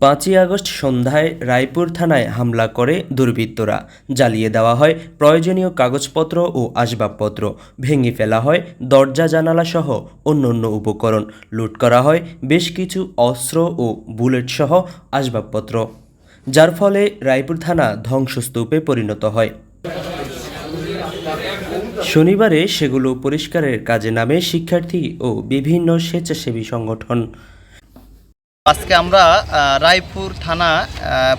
পাঁচই আগস্ট সন্ধ্যায় রায়পুর থানায় হামলা করে দুর্বৃত্তরা। জ্বালিয়ে দেওয়া হয় প্রয়োজনীয় কাগজপত্র ও আসবাবপত্র। ভেঙে ফেলা হয় দরজা, জানালা সহ অন্যান্য উপকরণ। লুট করা হয় বেশ কিছু অস্ত্র ও বুলেট সহ আসবাবপত্র। যার ফলে রায়পুর থানা ধ্বংসস্তূপে পরিণত হয়। শনিবারে সেগুলো পরিষ্কারের কাজে নামে শিক্ষার্থী ও বিভিন্ন স্বেচ্ছাসেবী সংগঠন। আজকে আমরা রায়পুর থানা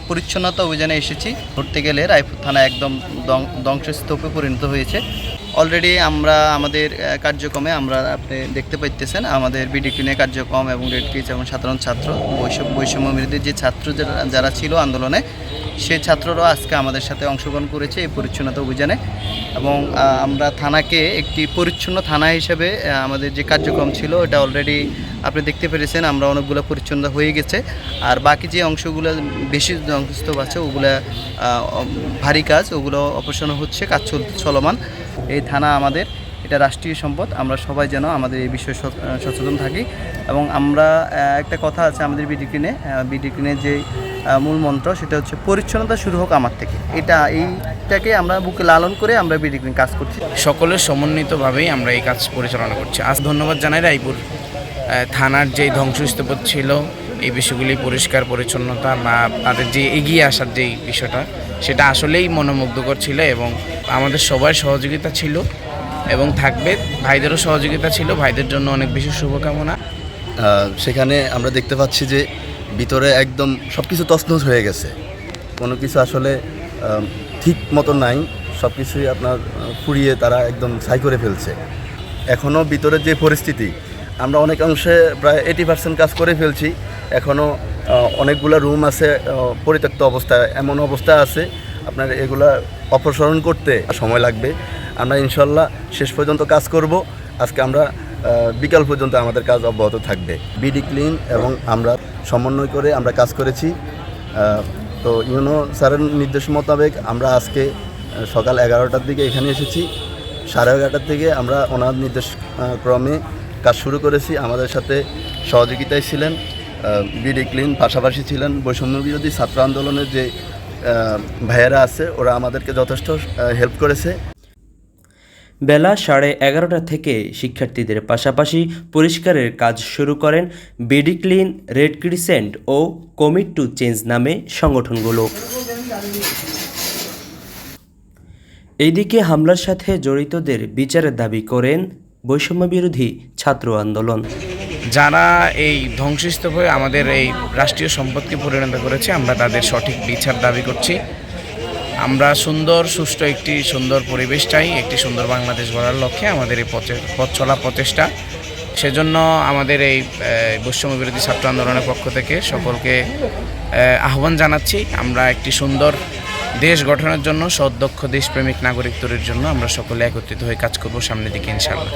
পরিচ্ছন্নতা অভিযানে এসেছি। ধরতে গেলে রায়পুর থানা একদম ধ্বংসস্তূপে পরিণত হয়েছে। অলরেডি আমরা, আমাদের কার্যক্রমে আমরা আপনি দেখতে পাইতেছেন, আমাদের বিডি কার্যক্রম এবং রেড এবং সাধারণ ছাত্র বৈষম্য বৈষম্য বিরোধী যে ছাত্র যারা ছিল আন্দোলনে সেই ছাত্ররাও আজকে আমাদের সাথে অংশগ্রহণ করেছে এই পরিচ্ছন্নতা অভিযানে। এবং আমরা থানাকে একটি পরিচ্ছন্ন থানা হিসেবে আমাদের যে কার্যক্রম ছিল এটা অলরেডি আপনি দেখতে পেরেছেন, আমরা অনেকগুলো পরিচ্ছন্ন হয়ে গেছে। আর বাকি যে অংশগুলো বেশি ধ্বংসস্তূপ আছে, ওগুলো ভারী কাজ, ওগুলো অপারেশন হচ্ছে, কাজ চল, চলমান। এই থানা আমাদের, এটা রাষ্ট্রীয় সম্পদ, আমরা সবাই যেন আমাদের এই বিষয়ে সচেতন থাকি। এবং আমরা একটা কথা আছে আমাদের বিডিক্রিনে বিডিক্রিনের যে মূল মন্ত্র সেটা হচ্ছে পরিচ্ছন্নতা শুরু হোক আমার থেকে। এটা এইটাকে আমরা বুকে লালন করে আমরা বিডিক্রিন কাজ করছি। সকলের সমন্বিতভাবেই আমরা এই কাজ পরিচালনা করছি। আজ ধন্যবাদ জানাই রায়পুর থানার যে ধ্বংসস্তূপ ছিল এই বিষয়গুলি পরিষ্কার পরিচ্ছন্নতা বা তাদের যে এগিয়ে আসার যে বিষয়টা সেটা আসলেই মনোমুগ্ধকর ছিল এবং আমাদের সবার সহযোগিতা ছিল এবং থাকবে। ভাইদেরও সহযোগিতা ছিল ভাইদের জন্য অনেক বেশি শুভকামনা। সেখানে আমরা দেখতে পাচ্ছি যে ভিতরে একদম সব কিছু তছনছ হয়ে গেছে। কোনো কিছু আসলে ঠিক মতো নাই। সব কিছুই আপনার পুড়িয়ে তারা একদম ছাই করে ফেলছে। এখনও ভিতরের যে পরিস্থিতি, আমরা অনেক অংশে প্রায় এইটি পার্সেন্ট কাজ করে ফেলছি। এখনও অনেকগুলো রুম আছে পরিত্যক্ত অবস্থায়। এমন অবস্থা আছে, আপনার এগুলা অপসারণ করতে সময় লাগবে। আমরা ইনশাল্লাহ শেষ পর্যন্ত কাজ করব। আজকে আমরা বিকাল পর্যন্ত আমাদের কাজ অব্যাহত থাকবে। বিডি ক্লিন এবং আমরা সমন্বয় করে আমরা কাজ করেছি। তো ইউনো স্যারের নির্দেশ মোতাবেক আমরা আজকে সকাল এগারোটার দিকে এখানে এসেছি। সাড়ে এগারোটার থেকে আমরা ওনার নির্দেশ ক্রমে কাজ শুরু করেছি। আমাদের সাথে সহযোগিতায় ছিলেন বিডি ক্লিন পাশাপাশি ছিলেন বৈষম্য বিরোধী ছাত্র আন্দোলনের যে ভাইয়েরা আছে, ওরা আমাদেরকে যথেষ্ট হেল্প করেছে। বেলা সাড়ে এগারোটা থেকে শিক্ষার্থীদের পাশাপাশি পরিষ্কারের কাজ শুরু করেন বিডি ক্লিন রেড ক্রিসেন্ট ও কমিট টু চেঞ্জ নামে সংগঠনগুলো। এইদিকে হামলার সাথে জড়িতদের বিচারের দাবি করেন বৈষম্য বিরোধী ছাত্র আন্দোলন। যারা এই ধ্বংসস্তূপ হয়ে আমাদের এই রাষ্ট্রীয় সম্পদকে পরিণত করেছে, আমরা তাদের সঠিক বিচার দাবি করছি। আমরা সুন্দর, সুষ্ঠু একটি সুন্দর পরিবেশ চাই, একটি সুন্দর বাংলাদেশ গড়ার লক্ষ্যে আমাদের এই পথে- চলা প্রচেষ্টা। সেজন্য আমাদের এই বৈষম্য বিরোধী ছাত্র আন্দোলনের পক্ষ থেকে সকলকে আহ্বান জানাচ্ছি, আমরা একটি সুন্দর দেশ গঠনের জন্য সদক্ষ দেশপ্রেমিক নাগরিক তৈরির জন্য আমরা সকলে একত্রিত হয়ে কাজ করব সামনের দিকে ইনশাল্লাহ